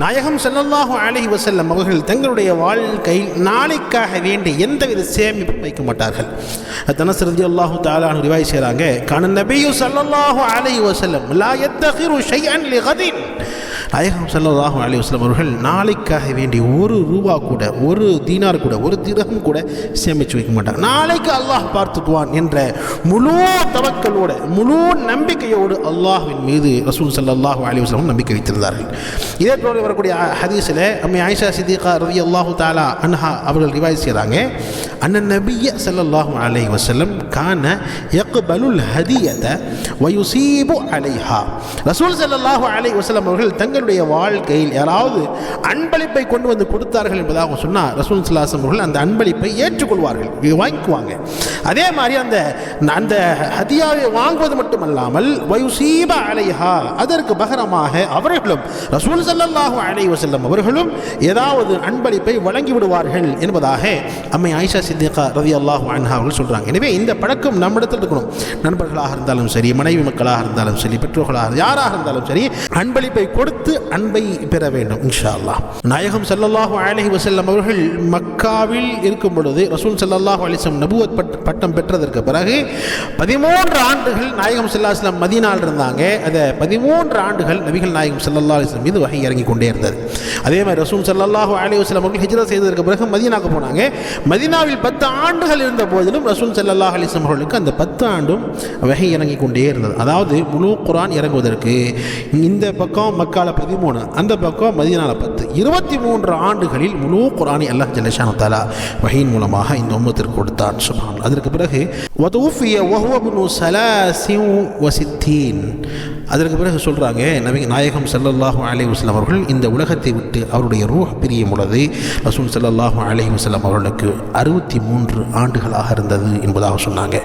நாயகம் ஸல்லல்லாஹு அலைஹி வசல்லம் அவர்கள் தங்களுடைய வாழ்க்கையில் நாளைக்காக வேண்டி எந்தவித சேமிப்பும் வைக்க மாட்டார்கள். தனஸ் ரலியல்லாஹு தஆலா அன்ஹு ரிவாய் செய்கிறாங்க கான நபியு ஸல்லல்லாஹு அலைஹி வசல்லம் லா எத்தகிரு ஷையன் லிகதின். நாயகம் ஸல்லல்லாஹு அலி வஸ்லம் அவர்கள் நாளைக்காக வேண்டி ஒரு ரூபா கூட ஒரு தீனார் கூட ஒரு திரகம் கூட சேமித்து வைக்க மாட்டாங்க நாளைக்கு அல்லாஹ் பார்த்துக்குவான் என்ற முழு தவக்கலோட முழு நம்பிக்கையோடு அல்லாஹ்வின் மீது ரசூல் ஸல்லல்லாஹு அலி வஸ்லம் நம்பிக்கை வைத்திருந்தார்கள். இதே போல வரக்கூடிய ஹதீஸில் அம்மை ஆயிஷா சித்திகா ரவி அல்லாஹு தாலா அன்ஹா அவர்கள் ரிவாய் செய்கிறாங்க அண்ணன் நபிய ஸல்லல்லாஹு அலி வஸல்லம் கான யக்பலுல் ஹதியத வயுசீபு அலைஹா. ரசூல் ஸல்லல்லாஹு அலி வசலம் அவர்கள் மனிதனுடைய வாழ்க்கையில் யாராவது அன்பளிப்பை கொண்டு வந்து கொடுத்தார்கள் என்பதாக சொன்னால் ரசூல் ஸல்லல்லாஹு அவர்கள் அந்த அன்பளிப்பை ஏற்றுக்கொள்வார்கள். வாங்கிக்குவாங்க. அதே மாதிரி அந்த அந்த ஹதியாவை வாங்குவது மட்டுமல்லாமல் வயுசீப அலைஹா அதற்கு பகரமாக அவர்களும் ரசூல் ஸல்லல்லாஹு அலைஹி வஸல்லம் அவர்களும் ஏதாவது அன்பளிப்பை வழங்கி விடுவார்கள் என்பதாக அம்மை ஆயிஷா சித்திகா ரலியல்லாஹு அன்ஹா அவர்கள் சொல்கிறாங்க எனவே இந்த பழக்கம் நம்மிடத்தில் இருக்கணும். நண்பர்களாக இருந்தாலும் சரி மனைவி மக்களாக இருந்தாலும் சரி பெற்றோர்களாக யாராக இருந்தாலும் சரி அன்பளிப்பை கொடுத்து அன்பை பெற வேண்டும் இன்ஷா அல்லாஹ் நாயகம் ஸல்லல்லாஹு அலஹி வசல்லம் அவர்கள் மக்காவில் இருக்கும் பொழுது ரசூல் ஸல்லல்லாஹு அலிசம் நபுவத் பட்- பட்டம் பெற்றதற்கு பிறகு பதிமூன்று ஆண்டுகள் நாயகம் ஸல்லல்லாஹு அலைஹி வஸல்லம் இருந்தாங்க. அதை பதிமூன்று ஆண்டுகள் நபிகள் நாயகம் செல்லல்லாஹ் அலைஹி மீது வகை இறங்கி கொண்டே இருந்தது. அதே மாதிரி ரசூல் ஸல்லல்லாஹு அலி வஸ்லாம் அவர்கள் ஹிஜ்ரா செய்ததற்கு பிறகு மதீனாவுக்கு போனாங்க. மதீனாவில் பத்து ஆண்டுகள் இருந்த போதிலும் ரசூல் செல்லல்லாஹ் அலிஸ்லாம் அவர்களுக்கு அந்த பத்து ஆண்டும் வகை இறங்கி கொண்டே இருந்தது. அதாவது முழு குரான் இறங்குவதற்கு இந்த பக்கம் மக்கால பதிமூணு. அந்த பக்கம் மதீனால பத்து. இருபத்தி மூன்று ஆண்டுகளில் முழு குரானி அல்லாஹ் ஜல்லஷானு தாலா வகையின் மூலமாக இந்த உம்மத்திற்கு கொடுத்தான். சுபான் அதற்கு பிறகு வதூஃபிய வஹுவ இப்னு வசித்தீன் அதற்கு பிறகு சொல்கிறாங்க நபி நாயகம் சல்லல்லாஹு அலி வஸல்லம் அவர்கள் இந்த உலகத்தை விட்டு அவருடைய ரூஹ் பிரியும் பொழுது ரசூல் சல்லாஹூ அலைஹி வஸல்லம் அவர்களுக்கு அறுபத்தி மூன்று ஆண்டுகளாக இருந்தது என்பதாக சொன்னாங்க.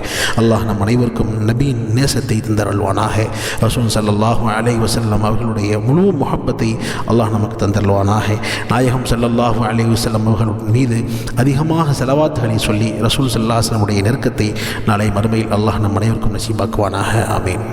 அல்லாஹ் நம் அனைவருக்கும் நபியின் நேசத்தை தந்தருள்வானாக. ரசூல் சல்லாஹூ அலைஹி வஸல்லம் அவர்களுடைய முழு முகப்பத்தை அல்லாஹ் நமக்கு தந்தருள்வானாக. நாயகம் ஸல்லல்லாஹு அலைஹி வஸ்லம் அவர்கள் மீது அதிகமாக செலவாத்துகளை சொல்லி ரசூல் சல்லாஹ் நெருக்கத்தை நாளை மறுமையில் அல்லாஹ் நம் அனைவருக்கும் நசீபாக்குவானாக. ஆமீன்.